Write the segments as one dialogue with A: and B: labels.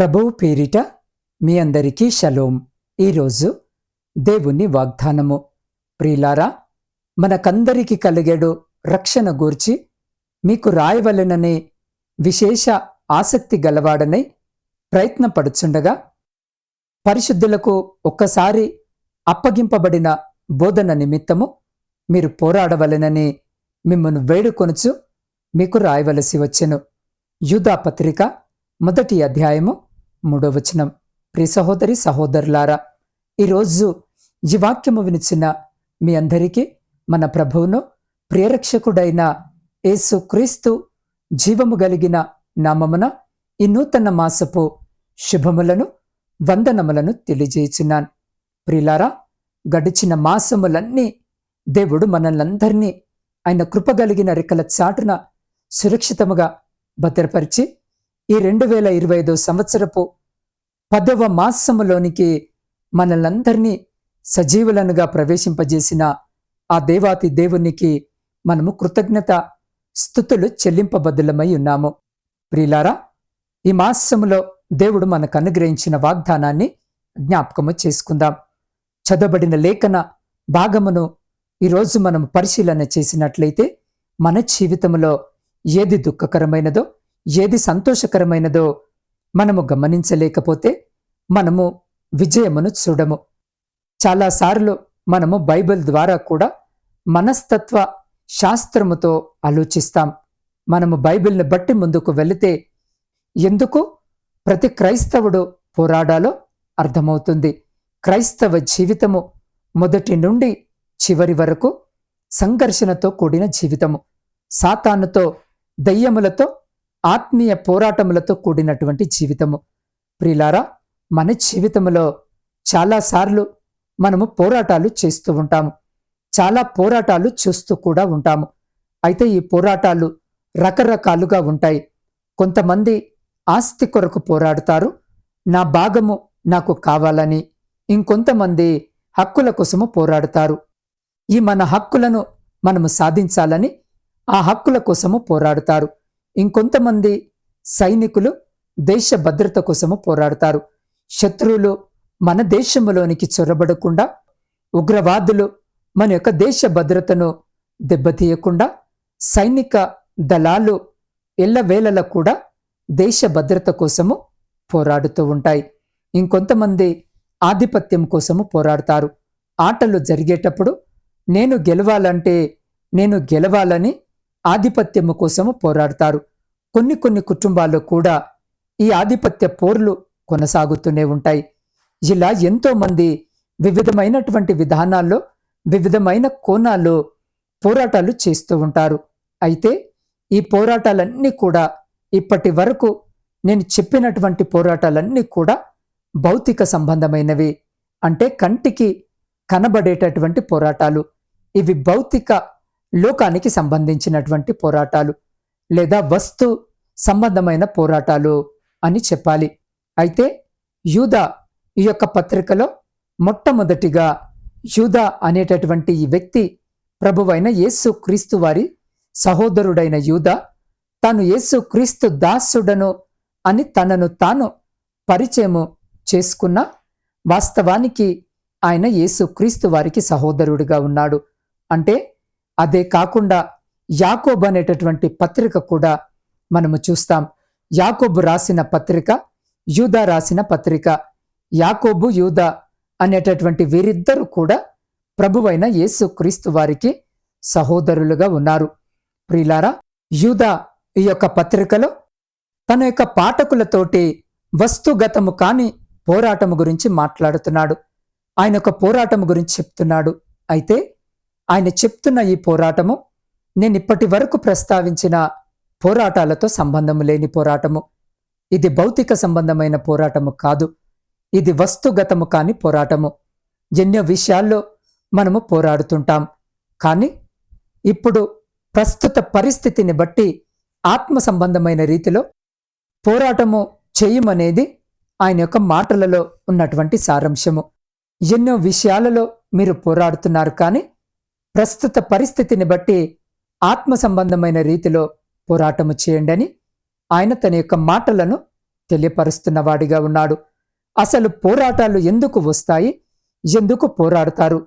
A: ప్రభువు పేరిట మీ అందరికీ షలోం. ఈరోజు దేవుని వాగ్దానము. ప్రియులారా మనకందరికీ కలిగేడు రక్షణ గూర్చి మీకు రాయవలెననే విశేష ఆసక్తి గలవాడనై ప్రయత్నపడుచుండగా పరిశుద్ధులకు ఒక్కసారి అప్పగింపబడిన బోధన నిమిత్తము మీరు పోరాడవలెనని మిమ్మను వేడుకొనుచు మీకు రాయవలసి వచ్చెను. యూధాపత్రిక మొదటి అధ్యాయము మూడవచనం ప్రి సహోదరి సహోదరులారా ఈరోజు ఈ వాక్యము వినిచిన మీ అందరికీ మన ప్రభువును ప్రియరక్షకుడైన యేసు క్రీస్తు జీవము కలిగిన నామమున ఈ నూతన మాసపు శుభములను వందనములను తెలియజేయుచున్నాను. ప్రిలారా గడిచిన మాసములన్నీ దేవుడు మనల్నందరినీ ఆయన కృపగలిగిన రెక్కల చాటున సురక్షితముగా భద్రపరిచి ఈ రెండు వేల ఇరవై ఐదో సంవత్సరపు పదవ మాసములోనికి మనలందరినీ సజీవులనుగా ప్రవేశింపజేసిన ఆ దేవాతి దేవునికి మనము కృతజ్ఞత స్థుతులు చెల్లింపబద్దులమై ఉన్నాము. ప్రియులారా ఈ మాసములో దేవుడు మనకు అనుగ్రహించిన వాగ్దానాన్ని జ్ఞాపకము చేసుకుందాం. చదవబడిన లేఖన భాగమును ఈరోజు మనం పరిశీలన చేసినట్లయితే మన జీవితంలో ఏది దుఃఖకరమైనదో ఏది సంతోషకరమైనదో మనము గమనించలేకపోతే మనము విజయమును చూడము. చాలాసార్లు మనము బైబిల్ ద్వారా కూడా మనస్తత్వ శాస్త్రముతో ఆలోచిస్తాం. మనము బైబిల్ని బట్టి ముందుకు వెళితే ఎందుకు ప్రతి క్రైస్తవుడు పోరాడాలో అర్థమవుతుంది. క్రైస్తవ జీవితము మొదటి నుండి చివరి వరకు సంఘర్షణతో కూడిన జీవితము. సాతానుతో దయ్యములతో ఆత్మీయ పోరాటములతో కూడినటువంటి జీవితము. ప్రిలారా మన జీవితంలో చాలాసార్లు మనము పోరాటాలు చేస్తూ ఉంటాము. చాలా పోరాటాలు చూస్తూ కూడా ఉంటాము. అయితే ఈ పోరాటాలు రకరకాలుగా ఉంటాయి. కొంతమంది ఆస్తి కొరకు పోరాడుతారు. నా భాగము నాకు కావాలని ఇంకొంతమంది హక్కుల కోసము పోరాడుతారు. ఈ మన హక్కులను మనము సాధించాలని ఆ హక్కుల కోసము పోరాడుతారు. ఇంకొంతమంది సైనికులు దేశ భద్రత కోసము పోరాడుతారు. శత్రువులు మన దేశంలోనికి చొరబడకుండా ఉగ్రవాదులు మన యొక్క దేశ భద్రతను దెబ్బతీయకుండా సైనిక దళాలు ఎల్లవేళలా కూడా దేశ భద్రత కోసము పోరాడుతూ ఉంటాయి. ఇంకొంతమంది ఆధిపత్యం కోసము పోరాడతారు. ఆటలు జరిగేటప్పుడు నేను గెలవాలంటే నేను గెలవాలని ఆధిపత్యము కోసము పోరాడతారు. కొన్ని కొన్ని కుటుంబాల్లో కూడా ఈ ఆధిపత్య పోర్లు కొనసాగుతూనే ఉంటాయి. ఇలా ఎంతో మంది వివిధమైనటువంటి విధానాల్లో వివిధమైన కోణాల్లో పోరాటాలు చేస్తూ ఉంటారు. అయితే ఈ పోరాటాలన్నీ కూడా ఇప్పటి వరకు నేను చెప్పినటువంటి పోరాటాలన్నీ కూడా భౌతిక సంబంధమైనవి. అంటే కంటికి కనబడేటటువంటి పోరాటాలు. ఇవి భౌతిక లోకానికి సంబంధించినటువంటి పోరాటాలు లేదా వస్తు సంబంధమైన పోరాటాలు అని చెప్పాలి. అయితే యూదా ఈ యొక్క పత్రికలో మొట్టమొదటిగా యూదా అనేటటువంటి ఈ వ్యక్తి ప్రభువైన యేసు క్రీస్తు వారి సహోదరుడైన యూదా తాను యేసు క్రీస్తు దాసుడను అని తనను తాను పరిచయము చేసుకున్న వాస్తవానికి ఆయన యేసు క్రీస్తు వారికి సహోదరుడిగా ఉన్నాడు. అంటే అదే కాకుండా యాకోబు అనేటటువంటి పత్రిక కూడా మనము చూస్తాం. యాకోబు రాసిన పత్రిక యూదా రాసిన పత్రిక యాకోబు యూదా అనేటటువంటి వీరిద్దరూ కూడా ప్రభువైన యేసుక్రీస్తు వారికి సహోదరులుగా ఉన్నారు. ప్రిలారా యూదా ఈ యొక్క పత్రికలో తన యొక్క పాఠకులతోటి వస్తుగతము కాని పోరాటము గురించి మాట్లాడుతున్నాడు. ఆయన యొక్క పోరాటము గురించి చెప్తున్నాడు. అయితే ఆయన చెప్తున్న ఈ పోరాటము నేను ఇప్పటి వరకు ప్రస్తావించిన పోరాటాలతో సంబంధము లేని పోరాటము. ఇది భౌతిక సంబంధమైన పోరాటము కాదు. ఇది వస్తుగతము కాని పోరాటము. ఎన్నో విషయాల్లో మనము పోరాడుతుంటాం. కానీ ఇప్పుడు ప్రస్తుత పరిస్థితిని బట్టి ఆత్మ సంబంధమైన రీతిలో పోరాటము చేయమనేది ఆయన యొక్క మాటలలో ఉన్నటువంటి సారాంశము. ఎన్నో విషయాలలో మీరు పోరాడుతున్నారు కానీ ప్రస్తుత పరిస్థితిని బట్టి ఆత్మ సంబంధమైన రీతిలో పోరాటము చేయండి అని ఆయన తన యొక్క మాటలను తెలియపరుస్తున్నవాడిగా ఉన్నాడు. అసలు పోరాటాలు ఎందుకు వస్తాయి? ఎందుకు పోరాడతారు?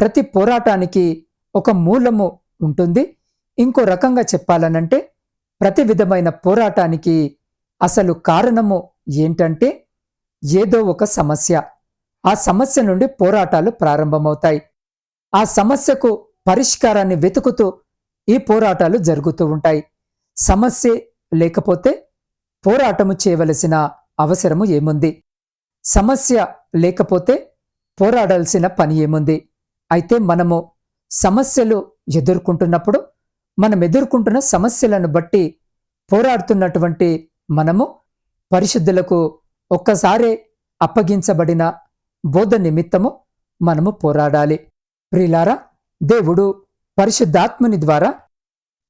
A: ప్రతి పోరాటానికి ఒక మూలము ఉంటుంది. ఇంకో రకంగా చెప్పాలనంటే ప్రతి విధమైన పోరాటానికి అసలు కారణము ఏంటంటే ఏదో ఒక సమస్య. ఆ సమస్య నుండి పోరాటాలు ప్రారంభమవుతాయి. ఆ సమస్యకు పరిష్కారాన్ని వెతుకుతూ ఈ పోరాటాలు జరుగుతూ ఉంటాయి. సమస్య లేకపోతే పోరాటము చేయవలసిన అవసరము ఏముంది? సమస్య లేకపోతే పోరాడాల్సిన పని ఏముంది? అయితే మనము సమస్యలు ఎదుర్కొంటున్నప్పుడు మనం ఎదుర్కొంటున్న సమస్యలను బట్టి పోరాడుతున్నటువంటి మనము పరిశుద్ధులకు ఒక్కసారే అప్పగించబడిన బోధ నిమిత్తము మనము పోరాడాలి. ప్రిలారా దేవుడు పరిశుద్ధాత్ముని ద్వారా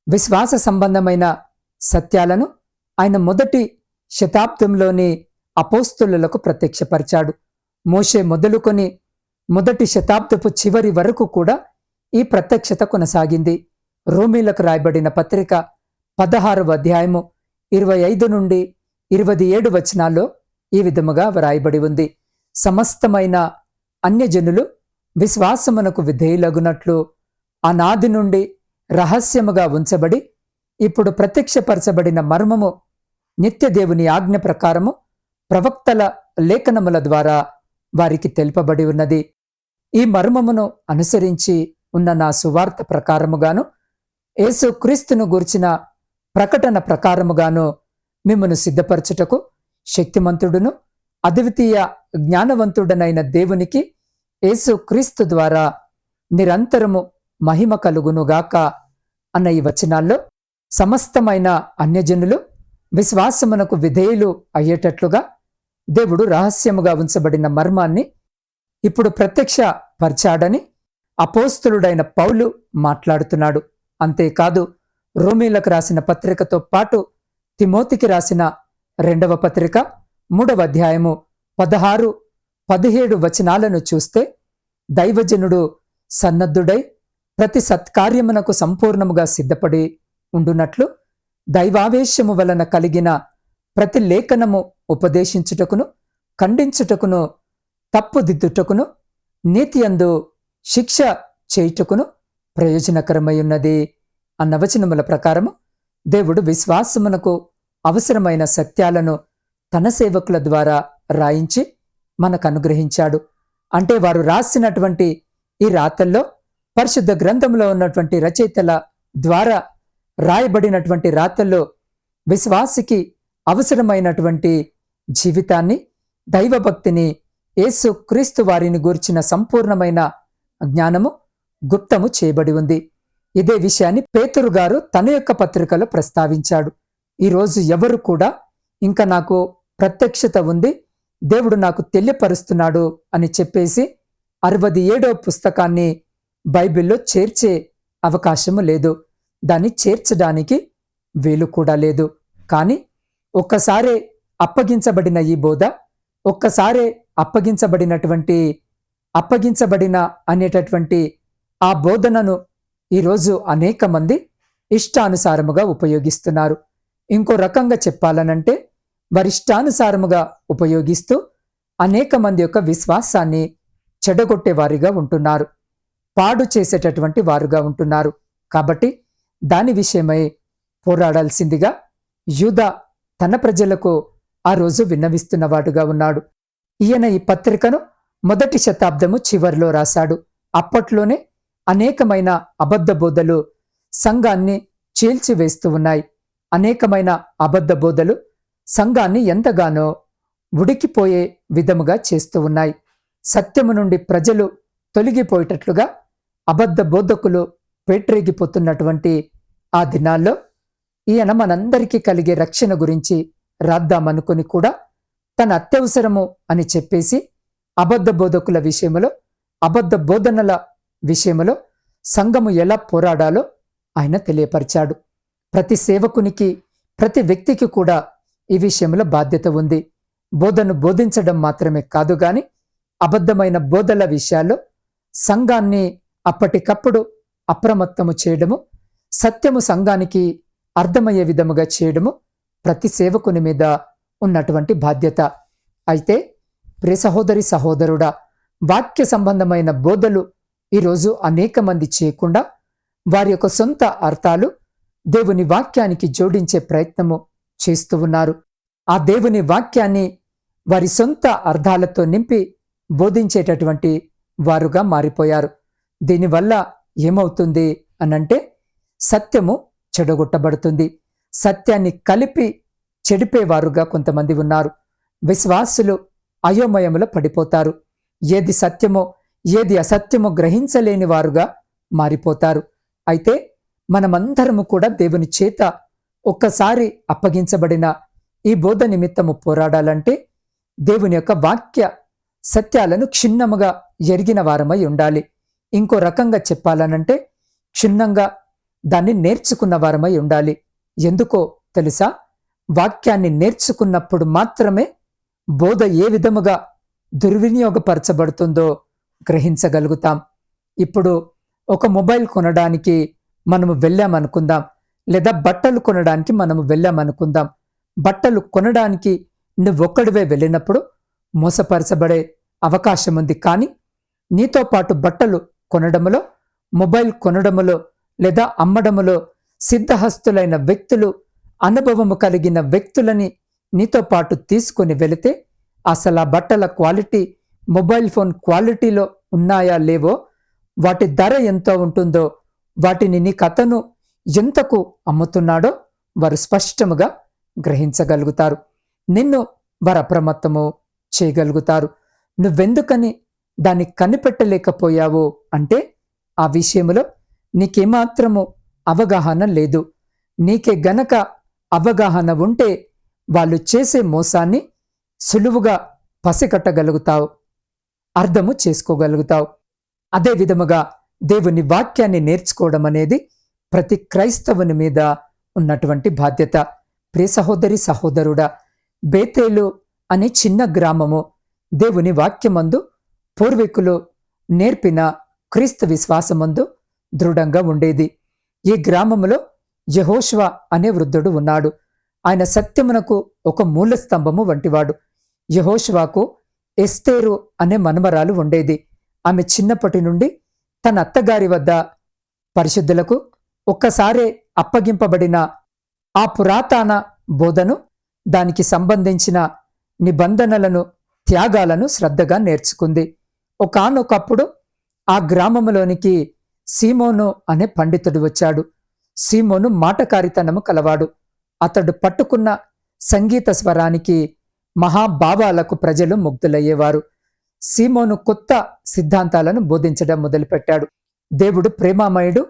A: విశ్వాస సంబంధమైన సత్యాలను ఆయన మొదటి శతాబ్దంలోని అపోస్తులకు ప్రత్యక్షపరిచాడు. మోషే మొదలుకొని మొదటి శతాబ్దపు చివరి వరకు కూడా ఈ ప్రత్యక్షత కొనసాగింది. రోమీలకు రాయబడిన పత్రిక పదహారవ అధ్యాయము ఇరవై ఐదు నుండి ఇరవై ఏడు వచనాల్లో ఈ విధముగా వ్రాయబడి ఉంది. సమస్తమైన అన్యజనులు విశ్వాసమునకు విధేయులగునట్లు అనాది నుండి రహస్యముగా ఉంచబడి ఇప్పుడు ప్రత్యక్షపరచబడిన మర్మము నిత్యదేవుని ఆజ్ఞ ప్రకారము ప్రవక్తల లేఖనముల ద్వారా వారికి తెలుపబడి ఉన్నది. ఈ మర్మమును అనుసరించి ఉన్న నా సువార్త ప్రకారముగాను యేసు క్రీస్తును గూర్చిన ప్రకటన ప్రకారముగాను మిమ్మను సిద్ధపరచుటకు శక్తిమంతుడును అద్వితీయ జ్ఞానవంతుడనైన దేవునికి యేసుక్రీస్తు ద్వారా నిరంతరము మహిమ కలుగునుగాక అన్న ఈ వచనాల్లో సమస్తమైన అన్యజనులు విశ్వాసమునకు విధేయులు అయ్యేటట్లుగా దేవుడు రహస్యముగా ఉంచబడిన మర్మాన్ని ఇప్పుడు ప్రత్యక్ష పరిచాడని అపోస్తులుడైన పౌలు మాట్లాడుతున్నాడు. అంతేకాదు రోమీలకు రాసిన పత్రికతో పాటు తిమోతికి రాసిన రెండవ పత్రిక మూడవ అధ్యాయము పదహారు పదిహేడు వచనాలను చూస్తే దైవజనుడు సన్నద్ధుడై ప్రతి సత్కార్యమునకు సంపూర్ణముగా సిద్ధపడి ఉండునట్లు దైవావేశము వలన కలిగిన ప్రతి లేఖనము ఉపదేశించుటకును ఖండించుటకును తప్పుదిద్దుటకును నీతి అందు శిక్ష చేయుటకును ప్రయోజనకరమై ఉన్నది అన్న వచనముల ప్రకారము దేవుడు విశ్వాసమునకు అవసరమైన సత్యాలను తన సేవకుల ద్వారా రాయించి మనకు అనుగ్రహించాడు అంటే వారు రాసినటువంటి ఈ రాతల్లో పరిశుద్ధ గ్రంథంలో ఉన్నటువంటి రచయితల ద్వారా రాయబడినటువంటి రాతల్లో విశ్వాసికి అవసరమైనటువంటి జీవితాన్ని దైవభక్తిని యేసు క్రీస్తు వారిని గూర్చిన సంపూర్ణమైన జ్ఞానము గుప్తము చేయబడి ఉంది. ఇదే విషయాన్ని పేతురు గారు తన యొక్క పత్రికలో ప్రస్తావించాడు. ఈరోజు ఎవరు కూడా ఇంకా నాకు ప్రత్యక్షత ఉంది దేవుడు నాకు తెలియపరుస్తున్నాడు అని చెప్పేసి అరవది ఏడో పుస్తకాన్ని బైబిల్లో చేర్చే అవకాశము లేదు. దాన్ని చేర్చడానికి వీలు కూడా లేదు. కానీ ఒక్కసారే అప్పగించబడిన ఈ బోధ ఒక్కసారే అప్పగించబడినటువంటి అప్పగించబడిన అనేటటువంటి ఆ బోధనను ఈరోజు అనేక మంది ఇష్టానుసారముగా ఉపయోగిస్తున్నారు. ఇంకో రకంగా చెప్పాలనంటే వరిష్టానుసారముగా ఉపయోగిస్తూ అనేక మంది యొక్క విశ్వాసాన్ని చెడగొట్టేవారిగా ఉంటున్నారు. పాడు చేసేటటువంటి వారుగా ఉంటున్నారు. కాబట్టి దాని విషయమై పోరాడాల్సిందిగా యూద తన ప్రజలకు ఆ రోజు విన్నవిస్తున్నవాడుగా ఉన్నాడు. ఈయన ఈ పత్రికను మొదటి శతాబ్దము చివరిలో రాశాడు. అప్పట్లోనే అనేకమైన అబద్ధ బోధలు సంఘాన్ని చీల్చివేస్తూ ఉన్నాయి. అనేకమైన అబద్ధ బోధలు సంఘాన్ని ఎంతగానో ఉడికిపోయే విధముగా చేస్తూ ఉన్నాయి. సత్యము నుండి ప్రజలు తొలగిపోయేటట్లుగా అబద్ధ బోధకులు పేట్రేగిపోతున్నటువంటి ఆ దినాల్లో ఈయన మనందరికీ కలిగే రక్షణ గురించి రాద్దామనుకుని కూడా తన అత్యవసరము అని చెప్పేసి అబద్ధ బోధకుల విషయములో అబద్ధ బోధనల విషయములో సంఘము ఎలా పోరాడాలో ఆయన తెలియపరిచాడు. ప్రతి సేవకునికి ప్రతి వ్యక్తికి కూడా ఈ విషయంలో బాధ్యత ఉంది. బోధను బోధించడం మాత్రమే కాదు గాని అబద్ధమైన బోధల విషయాల్లో సంఘాన్ని అప్పటికప్పుడు అప్రమత్తము చేయడము సత్యము సంఘానికి అర్థమయ్యే విధముగా చేయడము ప్రతి సేవకుని మీద ఉన్నటువంటి బాధ్యత. అయితే ప్రియ సహోదరి సహోదరుడా వాక్య సంబంధమైన బోధలు ఈరోజు అనేక మంది చేయకుండా వారి యొక్క సొంత అర్థాలు దేవుని వాక్యానికి జోడించే ప్రయత్నము చేస్తూ ఉన్నారు. ఆ దేవుని వాక్యాన్ని వారి సొంత అర్థాలతో నింపి బోధించేటటువంటి వారుగా మారిపోయారు. దీనివల్ల ఏమవుతుంది అనంటే సత్యము చెడగొట్టబడుతుంది. సత్యాన్ని కలిపి చెడిపేవారుగా కొంతమంది ఉన్నారు. విశ్వాసులు అయోమయములో పడిపోతారు. ఏది సత్యమో ఏది అసత్యమో గ్రహించలేని వారుగా మారిపోతారు. అయితే మనమందరము కూడా దేవుని చేత ఒక్కసారి అప్పగించబడిన ఈ బోధ నిమిత్తము పోరాడాలంటే దేవుని యొక్క వాక్య సత్యాలను క్షుణ్ణముగా ఎరిగిన వారమై ఉండాలి. ఇంకో రకంగా చెప్పాలనంటే క్షుణ్ణంగా దాన్ని నేర్చుకున్న వారమై ఉండాలి. ఎందుకో తెలుసా? వాక్యాన్ని నేర్చుకున్నప్పుడు మాత్రమే బోధ ఏ విధముగా దుర్వినియోగపరచబడుతుందో గ్రహించగలుగుతాం. ఇప్పుడు ఒక మొబైల్ కొనడానికి మనము వెళ్ళామనుకుందాం. లేదా బట్టలు కొనడానికి మనం వెళ్ళామనుకుందాం. బట్టలు కొనడానికి నువ్వొక్కడివే వెళ్ళినప్పుడు మోసపరచబడే అవకాశం ఉంది కానీ నీతో పాటు బట్టలు కొనడములో మొబైల్ కొనడములో లేదా అమ్మడములో సిద్ధహస్తులైన వ్యక్తులు అనుభవము కలిగిన వ్యక్తులని నీతో పాటు తీసుకుని వెళితే అసలు ఆ బట్టల క్వాలిటీ మొబైల్ ఫోన్ క్వాలిటీలో ఉన్నాయా లేవో వాటి ధర ఎంత ఉంటుందో వాటిని నీ కథను ఎంతకు అమ్ముతున్నాడో వారు స్పష్టముగా గ్రహించగలుగుతారు. నిన్ను వారు అప్రమత్తము చేయగలుగుతారు. నువ్వెందుకని దాన్ని కనిపెట్టలేకపోయావు అంటే ఆ విషయంలో నీకేమాత్రము అవగాహన లేదు. నీకే గనక అవగాహన ఉంటే వాళ్ళు చేసే మోసాన్ని సులువుగా పసికట్టగలుగుతావు. అర్థము చేసుకోగలుగుతావు. అదే విధముగా దేవుని వాక్యాన్ని నేర్చుకోవడం అనేది ప్రతి క్రైస్తవుని మీద ఉన్నటువంటి బాధ్యత. ప్రియ సహోదరి సహోదరుడా బేతేలు అనే చిన్న గ్రామము దేవుని వాక్యమందు పూర్వీకులు నేర్పిన క్రీస్తు విశ్వాసమందు దృఢంగా ఉండేది. ఈ గ్రామములో యహోష్వ అనే వృద్ధుడు ఉన్నాడు. ఆయన సత్యమునకు ఒక మూల స్తంభము వంటివాడు. యహోష్వాకు ఎస్తేరు అనే మనమరాలు ఉండేది. ఆమె చిన్నప్పటి నుండి తన అత్తగారి వద్ద పరిశుద్ధులకు ఒక్కసారే అప్పగింపబడిన ఆ పురాతన బోధను దానికి సంబంధించిన నిబంధనలను త్యాగాలను శ్రద్ధగా నేర్చుకుంది. ఒకనొకప్పుడు ఆ గ్రామంలోనికి సీమోను అనే పండితుడు వచ్చాడు. సీమోను మాటకారితనము కలవాడు. అతడు పట్టుకున్న సంగీత స్వరానికి మహాభావాలకు ప్రజలు ముగ్ధులయ్యేవారు. సీమోను కొత్త సిద్ధాంతాలను బోధించడం మొదలుపెట్టాడు. దేవుడు ప్రేమామయుడు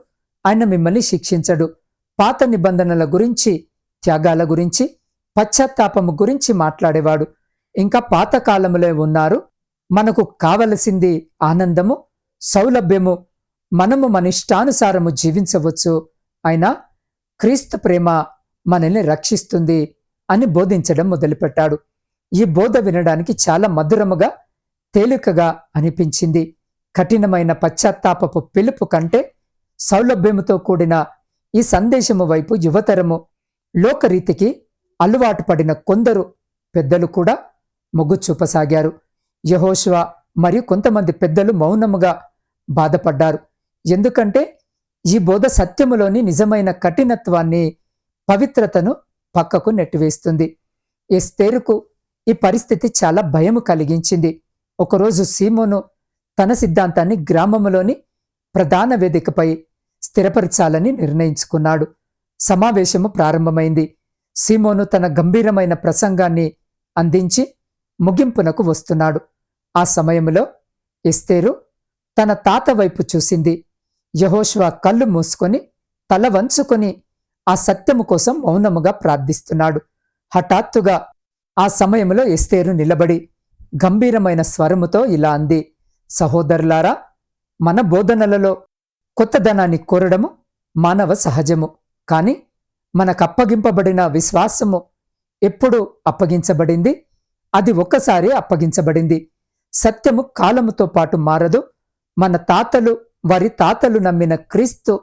A: ఆయన మిమ్మల్ని శిక్షించడు. పాత నిబంధనల గురించి త్యాగాల గురించి పశ్చాత్తాపము గురించి మాట్లాడేవాడు. ఇంకా పాతకాలములో ఉన్నారు. మనకు కావలసింది ఆనందము సౌలభ్యము. మనము మన ఇష్టానుసారము జీవించవచ్చు. అయినా క్రీస్తు ప్రేమ మనల్ని రక్షిస్తుంది అని బోధించడం మొదలుపెట్టాడు. ఈ బోధ వినడానికి చాలా మధురముగా తేలికగా అనిపించింది. కఠినమైన పశ్చాత్తాపపు పిలుపు కంటే సౌలభ్యముతో కూడిన ఈ సందేశము వైపు యువతరము లోకరీతికి అలవాటు పడిన కొందరు పెద్దలు కూడా మొగ్గు చూపసాగారు. యహోశివ మరియు కొంతమంది పెద్దలు మౌనముగా బాధపడ్డారు. ఎందుకంటే ఈ బోధ సత్యములోని నిజమైన కఠినత్వాన్ని పవిత్రతను పక్కకు నెట్టివేస్తుంది. ఎస్తేరుకు ఈ పరిస్థితి చాలా భయము కలిగించింది. ఒకరోజు సీమోను తన సిద్ధాంతాన్ని గ్రామములోని ప్రధాన వేదికపై స్థిరపరచాలని నిర్ణయించుకున్నాడు. సమావేశము ప్రారంభమైంది. సీమోను తన గంభీరమైన ప్రసంగాన్ని అందించి ముగింపునకు వస్తున్నాడు. ఆ సమయంలో ఎస్తేరు తన తాత వైపు చూసింది. యహోష్వా కళ్ళు మూసుకొని తల వంచుకొని ఆ సత్యము కోసం మౌనముగా ప్రార్థిస్తున్నాడు. హఠాత్తుగా ఆ సమయంలో ఎస్తేరు నిలబడి గంభీరమైన స్వరముతో ఇలా అంది. సహోదరులారా మన బోధనలలో కొత్తదనాన్ని కోరడము మానవ సహజము. కాని మనకప్పగింపబడిన విశ్వాసము ఎప్పుడు అప్పగించబడింది? అది ఒక్కసారి అప్పగించబడింది. సత్యము కాలముతో పాటు మారదు. మన తాతలు వారి తాతలు నమ్మిన క్రీస్తు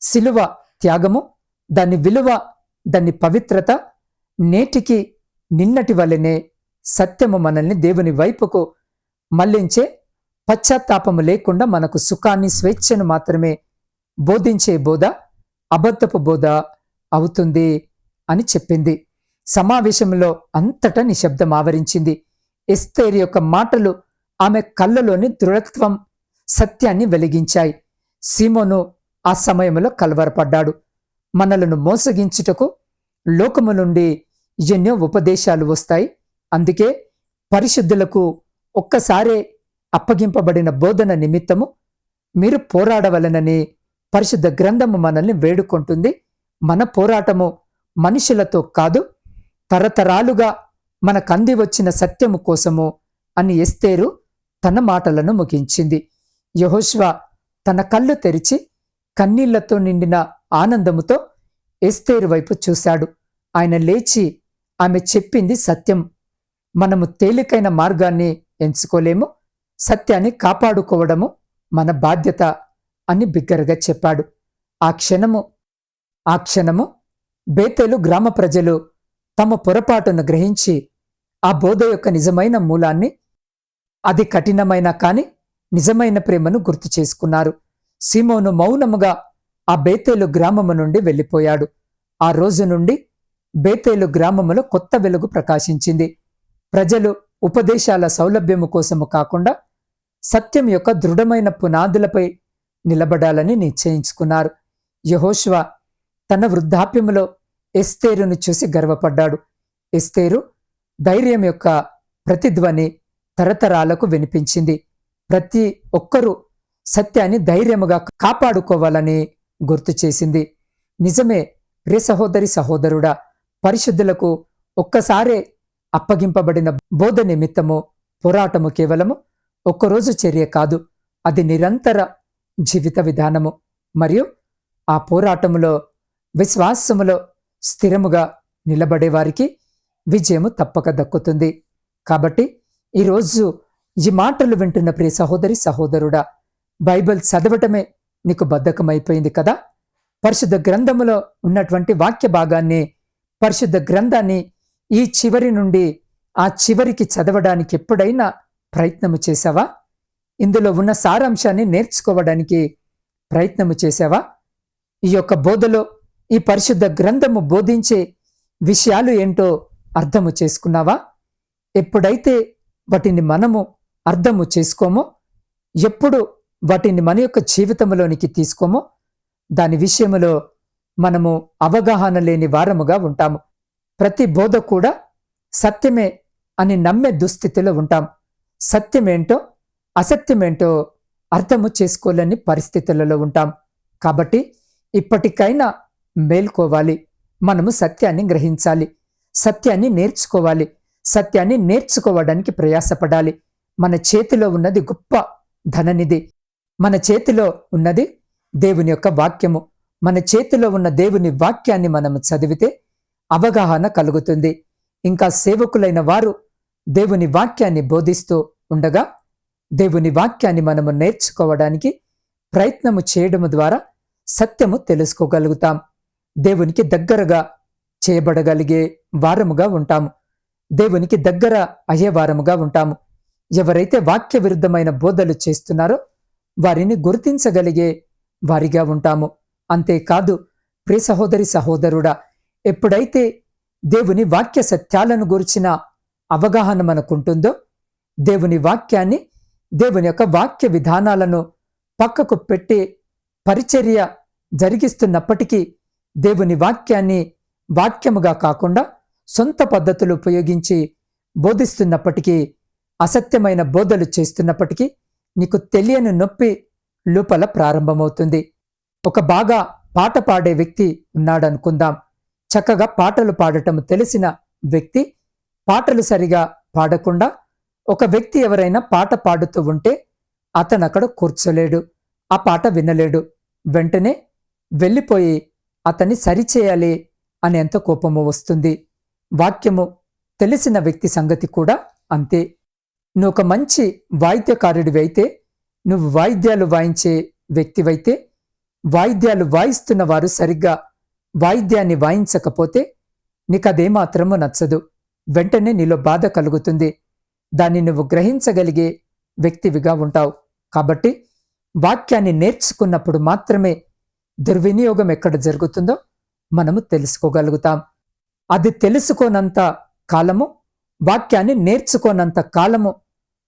A: శిలువ త్యాగము దాని విలువ దాని పవిత్రత నేటికి నిన్నటి వలనే సత్యము మనల్ని దేవుని వైపుకు మళ్ళించే పశ్చాత్తాపము లేకుండా మనకు సుఖాన్ని స్వేచ్ఛను మాత్రమే బోధించే బోధ అబద్ధపు బోధ అవుతుంది అని చెప్పింది. సమావేశంలో అంతటా నిశ్శబ్దం ఆవరించింది. ఎస్తేర్ యొక్క మాటలు ఆమె కళ్ళలోని దృఢత్వం సత్యాన్ని వెలిగించాయి. సీమోను ఆ సమయంలో కలవరపడ్డాడు. మనలను మోసగించుటకు లోకము నుండి ఎన్నో ఉపదేశాలు వస్తాయి. అందుకే పరిశుద్ధులకు ఒక్కసారే అప్పగింపబడిన బోధన నిమిత్తము మీరు పోరాడవలనని పరిశుద్ధ గ్రంథము మనల్ని వేడుకుంటుంది. మన పోరాటము మనుషులతో కాదు తరతరాలుగా మనకంది వచ్చిన సత్యము కోసము అని ఎస్తేరు తన మాటలను ముగించింది. యహోష్వ తన కళ్ళు తెరిచి కన్నీళ్ళతో నిండిన ఆనందముతో ఎస్తేరు వైపు చూశాడు. ఆయన లేచి ఆమె చెప్పింది సత్యం. మనము తేలికైన మార్గాన్ని ఎంచుకోలేము. సత్యాన్ని కాపాడుకోవడము మన బాధ్యత అని బిగ్గరగా చెప్పాడు. ఆ క్షణము ఆ క్షణము బేతేలు గ్రామ ప్రజలు తమ పొరపాటును గ్రహించి ఆ బోధ యొక్క నిజమైన మూలాన్ని అది కఠినమైన కాని నిజమైన ప్రేమను గుర్తు చేసుకున్నారు. సీమోను మౌనముగా ఆ బేతేలు గ్రామము నుండి వెళ్ళిపోయాడు. ఆ రోజు నుండి బేతేలు గ్రామములో కొత్త వెలుగు ప్రకాశించింది. ప్రజలు ఉపదేశాల సౌలభ్యము కోసము కాకుండా సత్యం యొక్క దృఢమైన పునాదులపై నిలబడాలని నిశ్చయించుకున్నారు. యహోష్వా తన వృద్ధాప్యములో ఎస్తేరును చూసి గర్వపడ్డాడు. ఎస్తేరు ధైర్యం యొక్క ప్రతిధ్వని తరతరాలకు వినిపించింది. ప్రతి ఒక్కరూ సత్యాన్ని ధైర్యముగా కాపాడుకోవాలని గుర్తు చేసింది. నిజమే రే సహోదరి సహోదరుడా పరిశుద్ధులకు ఒక్కసారే అప్పగింపబడిన బోధ నిమిత్తము పోరాటము కేవలము ఒక్కరోజు చర్య కాదు. అది నిరంతర జీవిత విధానము. మరియు ఆ పోరాటములో విశ్వాసములో స్థిరముగా నిలబడేవారికి విజయము తప్పక దక్కుతుంది. కాబట్టి ఈరోజు ఈ మాటలు వింటున్న ప్రియ సహోదరి సహోదరుడా బైబిల్ చదవటమే నీకు బద్ధకమైపోయింది కదా? పరిశుద్ధ గ్రంథములో ఉన్నటువంటి వాక్య భాగాన్ని పరిశుద్ధ గ్రంథాన్ని ఈ చివరి నుండి ఆ చివరికి చదవడానికి ఎప్పుడైనా ప్రయత్నము చేశావా? ఇందులో ఉన్న సారాంశాన్ని నేర్చుకోవడానికి ప్రయత్నము చేశావా? ఈ యొక్క బోధలో ఈ పరిశుద్ధ గ్రంథము బోధించే విషయాలు ఏంటో అర్థము చేసుకున్నావా? ఎప్పుడైతే వాటిని మనము అర్థము చేసుకోమో ఎప్పుడు వాటిని మన యొక్క జీవితంలోనికి తీసుకోమో దాని విషయములో మనము అవగాహన లేని వారముగా ఉంటాము. ప్రతి బోధ కూడా సత్యమే అని నమ్మే దుస్థితిలో ఉంటాం. సత్యమేంటో అసత్యమేంటో అర్థము చేసుకోలేని పరిస్థితులలో ఉంటాం. కాబట్టి ఇప్పటికైనా మేల్కోవాలి. మనము సత్యాన్ని గ్రహించాలి. సత్యాన్ని నేర్చుకోవాలి. సత్యాన్ని నేర్చుకోవడానికి ప్రయాసపడాలి. మన చేతిలో ఉన్నది గొప్ప ధననిధి. మన చేతిలో ఉన్నది దేవుని యొక్క వాక్యము. మన చేతిలో ఉన్న దేవుని వాక్యాన్ని మనము చదివితే అవగాహన కలుగుతుంది. ఇంకా సేవకులైన వారు దేవుని వాక్యాన్ని బోధిస్తూ ఉండగా దేవుని వాక్యాన్ని మనము నేర్చుకోవడానికి ప్రయత్నము చేయడము ద్వారా సత్యము తెలుసుకోగలుగుతాం. దేవునికి దగ్గరగా చేయబడగలిగే వారముగా ఉంటాము. దేవునికి దగ్గర అయ్యే వారముగా ఉంటాము. ఎవరైతే వాక్య విరుద్ధమైన బోధలు చేస్తున్నారో వారిని గుర్తించగలిగే వారిగా ఉంటాము. అంతేకాదు ప్రియ సహోదరి సహోదరుడా ఎప్పుడైతే దేవుని వాక్య సత్యాలను గురించిన అవగాహన మనకుంటుందో దేవుని వాక్యాన్ని దేవుని యొక్క వాక్య విధానాలను పక్కకు పెట్టి పరిచర్య జరిగిస్తున్నప్పటికీ దేవుని వాక్యాన్ని వాక్యముగా కాకుండా సొంత పద్ధతులు ఉపయోగించి బోధిస్తున్నప్పటికీ అసత్యమైన బోధలు చేస్తున్నప్పటికీ నీకు తెలియని నొప్పి లోపల ప్రారంభమవుతుంది. ఒక బాగా పాట పాడే వ్యక్తి ఉన్నాడనుకుందాం. చక్కగా పాటలు పాడటం తెలిసిన వ్యక్తి పాటలు సరిగా పాడకుండా ఒక వ్యక్తి ఎవరైనా పాట పాడుతూ ఉంటే అతను అక్కడ కూర్చోలేడు. ఆ పాట వినలేడు. వెంటనే వెళ్ళిపోయి అతన్ని సరిచేయాలి అనేంత కోపము వస్తుంది. వాక్యము తెలిసిన వ్యక్తి సంగతి కూడా అంతే. నువ్వు ఒక మంచి వాయిద్యకారుడివైతే నువ్వు వాయిద్యాలు వాయించే వ్యక్తివైతే వాయిద్యాలు వాయిస్తున్న వారు సరిగ్గా వాయిద్యాన్ని వాయించకపోతే నీకదేమాత్రము నచ్చదు. వెంటనే నీలో బాధ కలుగుతుంది. దాన్ని నువ్వు గ్రహించగలిగే వ్యక్తివిగా ఉంటావు. కాబట్టి వాక్యాన్ని నేర్చుకున్నప్పుడు మాత్రమే దుర్వినియోగం ఎక్కడ జరుగుతుందో మనము తెలుసుకోగలుగుతాం. అది తెలుసుకోనంత కాలము వాక్యాన్ని నేర్చుకోనంత కాలము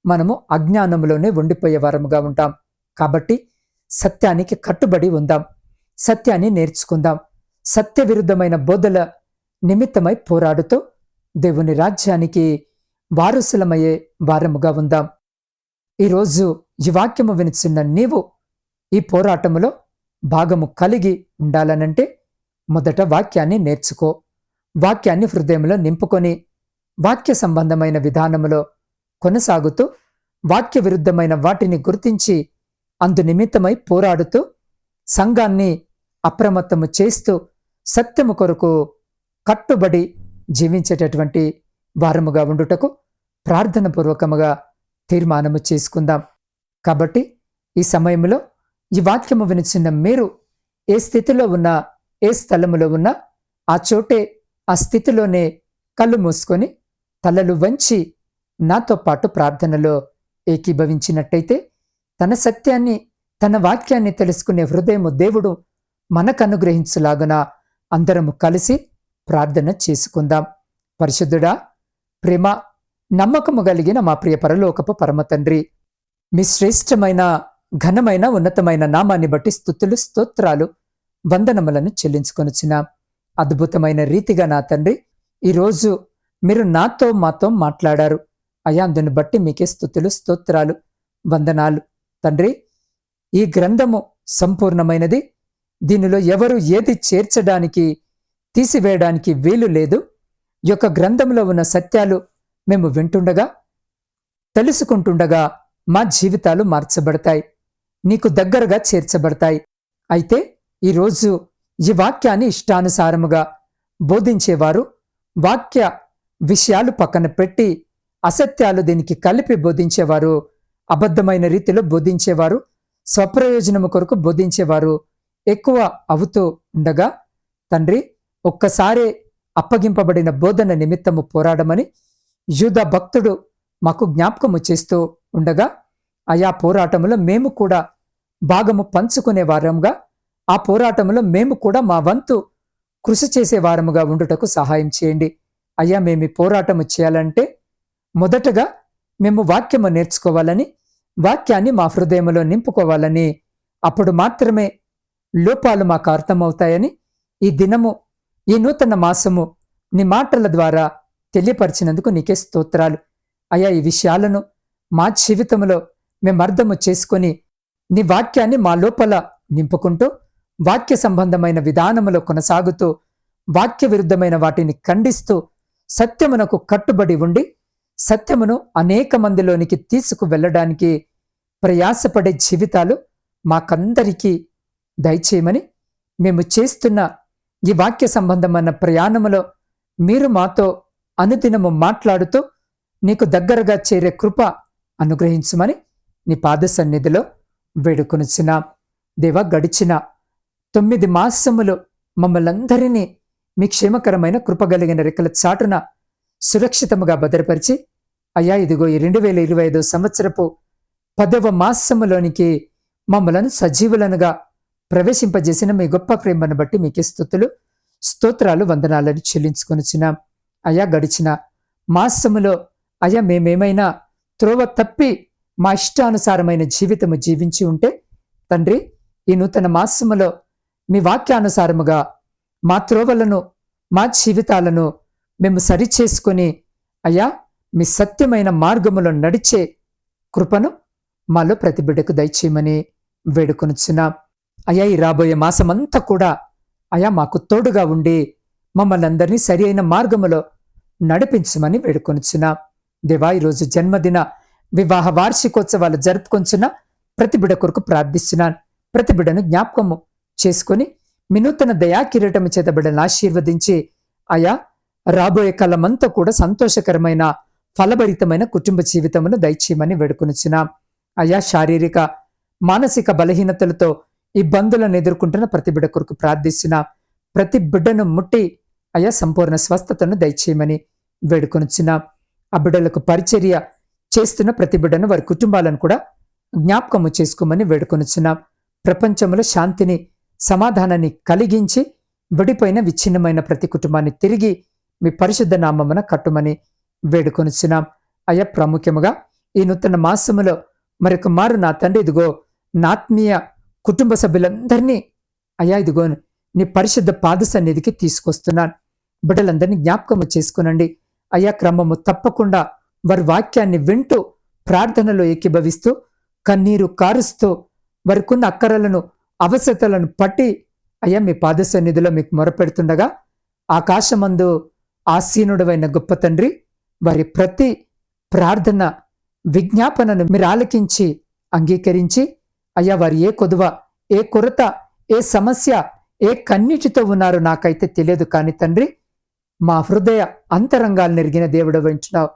A: మనము అజ్ఞానంలోనే ఉండిపోయే వారముగా ఉంటాం. కాబట్టి సత్యానికి కట్టుబడి ఉందాం. సత్యాన్ని నేర్చుకుందాం. సత్య విరుద్ధమైన బోధల నిమిత్తమై పోరాడుతూ దేవుని రాజ్యానికి వారసులమయ్యే వారముగా ఉందాం. ఈరోజు ఈ వాక్యము వినిచున్న నీవు ఈ పోరాటములో భాగము కలిగి ఉండాలనంటే మొదట వాక్యాన్ని నేర్చుకో. వాక్యాన్ని హృదయంలో నింపుకొని వాక్య సంబంధమైన విధానములో కొనసాగుతూ వాక్య విరుద్ధమైన వాటిని గుర్తించి అందు నిమిత్తమై పోరాడుతూ సంఘాన్ని అప్రమత్తము చేస్తూ సత్యము కొరకు కట్టుబడి జీవించేటటువంటి వారముగా ఉండుటకు ప్రార్థన పూర్వకముగా తీర్మానము చేసుకుందాం. కాబట్టి ఈ సమయంలో ఈ వాక్యము వినిచిన్న మీరు ఏ స్థితిలో ఉన్నా ఏ స్థలములో ఉన్నా ఆ చోటే ఆ స్థితిలోనే కళ్ళు మూసుకొని తలలు వంచి నాతో పాటు ప్రార్థనలో ఏకీభవించినట్టయితే తన సత్యాన్ని తన వాక్యాన్ని తెలుసుకునే హృదయము దేవుడు మనకు అనుగ్రహించులాగున అందరము కలిసి ప్రార్థన చేసుకుందాం. పరిశుద్ధుడా ప్రేమ నమ్మకము కలిగిన మా ప్రియ పరలోకపు పరమతండ్రి మీ శ్రేష్టమైన ఘనమైన ఉన్నతమైన నామాన్ని బట్టి స్థుతులు స్తోత్రాలు వందనములను చెల్లించుకొనుచిన అద్భుతమైన రీతిగా నా తండ్రి ఈరోజు మీరు నాతో మాతో మాట్లాడారు. అయా అందుని బట్టి మీకే స్థుతులు స్తోత్రాలు వందనాలు. తండ్రి ఈ గ్రంథము సంపూర్ణమైనది. దీనిలో ఎవరు ఏది చేర్చడానికి తీసివేయడానికి వీలు లేదు. యొక్క గ్రంథంలో ఉన్న సత్యాలు మేము వింటుండగా తెలుసుకుంటుండగా మా జీవితాలు మార్చబడతాయి. నీకు దగ్గరగా చేర్చబడతాయి. అయితే ఈరోజు ఈ వాక్యాన్ని ఇష్టానుసారముగా బోధించేవారు వాక్య విషయాలు పక్కన పెట్టి అసత్యాలు దీనికి కలిపి బోధించేవారు అబద్ధమైన రీతిలో బోధించేవారు స్వప్రయోజనము కొరకు బోధించేవారు ఎక్కువ అవుతూ ఉండగా తండ్రి ఒక్కసారే అప్పగింపబడిన బోధన నిమిత్తము పోరాడమని యూద భక్తుడు మాకు జ్ఞాపకము చేస్తూ ఉండగా ఆయా పోరాటంలో మేము కూడా భాగము పంచుకునే వారంగా ఆ పోరాటంలో మేము కూడా మా వంతు కృషి చేసే వారముగా ఉండుటకు సహాయం చేయండి. అయ్యా మేము ఈ పోరాటము చేయాలంటే మొదటగా మేము వాక్యము నేర్చుకోవాలని వాక్యాన్ని మా హృదయంలో నింపుకోవాలని అప్పుడు మాత్రమే లోపాలు మాకు అర్థమవుతాయని ఈ దినము ఈ నూతన మాసము నీ మాటల ద్వారా తెలియపరిచినందుకు నీకే స్తోత్రాలు. అయా ఈ విషయాలను మా జీవితంలో మేము అర్థము చేసుకొని నీ వాక్యాన్ని మా లోపల నింపుకుంటూ వాక్య సంబంధమైన విధానములో కొనసాగుతూ వాక్య విరుద్ధమైన వాటిని ఖండిస్తూ సత్యమునకు కట్టుబడి ఉండి సత్యమును అనేక మందిలోనికి తీసుకు వెళ్ళడానికి ప్రయాసపడే జీవితాలు మాకందరికీ దయచేయమని మేము చేస్తున్న ఈ వాక్య సంబంధమైన ప్రయాణములో మీరు మాతో అనుదినము మాట్లాడుతూ నీకు దగ్గరగా చేరే కృప అనుగ్రహించమని నీ పాద సన్నిధిలో వేడుకొనుచున్నా. దేవ గడిచిన తొమ్మిది మాసములు మమ్మల్ందరినీ మీ క్షేమకరమైన కృపగలిగిన రెక్కల చాటున సురక్షితముగా భద్రపరిచి అయ్యా ఇదిగో ఈ రెండు వేల ఇరవై ఐదో సంవత్సరపు పదవ మాసములోనికి మమ్మలను సజీవులనుగా ప్రవేశింపజేసిన మీ గొప్ప ప్రేమను బట్టి మీకే స్థుతులు స్తోత్రాలు వందనాలను చెల్లించుకొనిచున్నాం. అయా గడిచిన మాసములో అయా మేమేమైనా త్రోవ తప్పి మా ఇష్టానుసారమైన జీవితము జీవించి ఉంటే తండ్రి ఈ నూతన మాసములో మీ వాక్యానుసారముగా మా త్రోవలను మా జీవితాలను మేము సరిచేసుకొని అయ్యా మీ సత్యమైన మార్గములో నడిచే కృపను మాలో ప్రతి బిడ్డకు దయచేయమని వేడుకొనుచున్నాం. అయ్యా ఈ రాబోయే మాసమంతా కూడా అయా మాకు తోడుగా ఉండి మమ్మల్ని అందరినీ సరి అయిన మార్గములో నడిపించమని వేడుకొనుచున్నాం. దేవా ఈరోజు జన్మదిన వివాహ వార్షికోత్సవాలు జరుపుకొంచున్న ప్రతి బిడ కొరకు ప్రార్థిస్తున్నాను. ప్రతి బిడను జ్ఞాపకము చేసుకొని మినూతన దయా కిరీటము చేత బిడ్డను ఆశీర్వదించి అయా రాబోయే కాలమంతా కూడా సంతోషకరమైన ఫలభరితమైన కుటుంబ జీవితమును దయచేయమని వేడుకొనిచున్నాం. అయా శారీరక మానసిక బలహీనతలతో ఇబ్బందులను ఎదుర్కొంటున్న ప్రతి బిడ్డ కొరకు ప్రార్థిస్తున్నా ప్రతి బిడ్డను ముట్టి అయా సంపూర్ణ స్వస్థతను దయచేయమని వేడుకొనుచున్నాం ఆ బిడ్డలకు పరిచర్య చేస్తున్న ప్రతి బిడ్డను వారి కుటుంబాలను కూడా జ్ఞాపకము చేసుకోమని వేడుకొనుచున్నాం ప్రపంచంలో శాంతిని సమాధానాన్ని కలిగించి విడిపోయిన విచ్ఛిన్నమైన ప్రతి కుటుంబాన్ని తిరిగి మీ పరిశుద్ధ నామమున కట్టుమని వేడుకొనుచున్నాం అయ్యా ప్రాముఖ్యముగా ఈ నూతన మాసములో మరొక మారు నా తండ్రి. ఇదిగో నాత్మీయ కుటుంబ సభ్యులందరినీ అయ్యా ఇదిగో నీ పరిశుద్ధ పాద సన్నిధికి తీసుకొస్తున్నాను. బిడ్డలందరినీ జ్ఞాపకము చేసుకునండి. అయ్యా క్రమము తప్పకుండా వారి వాక్యాన్ని వింటూ ప్రార్థనలో ఏకీభవిస్తూ కన్నీరు కారుస్తూ వారికున్న అక్కరలను అవసరతలను పట్టి అయ్యా మీ పాద సన్నిధిలో మీకు మొరపెడుతుండగా ఆకాశమందు ఆసీనుడవైన గొప్ప తండ్రి వారి ప్రతి ప్రార్థన విజ్ఞాపనను మీరు ఆలకించి అంగీకరించి అయ్యా వారు ఏ కొదువ ఏ కొరత ఏ సమస్య ఏ కన్నీటితో ఉన్నారో నాకైతే తెలియదు. కాని తండ్రి మా హృదయ అంతరంగాలు నెరిగిన దేవుడు వహించినావు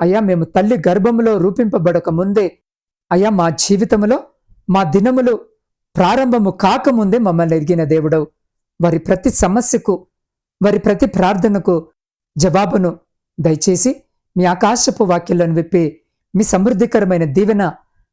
A: అయ్యా మేము తల్లి గర్భములో రూపింపబడక ముందే అయ్యా మా జీవితములో మా దినములు ప్రారంభము కాకముందే మమ్మల్ని ఎరిగిన దేవుడవు. వారి ప్రతి సమస్యకు వారి ప్రతి ప్రార్థనకు జవాబును దయచేసి మీ ఆకాశపు వాక్యాలను విప్పి మీ సమృద్ధికరమైన దీవెన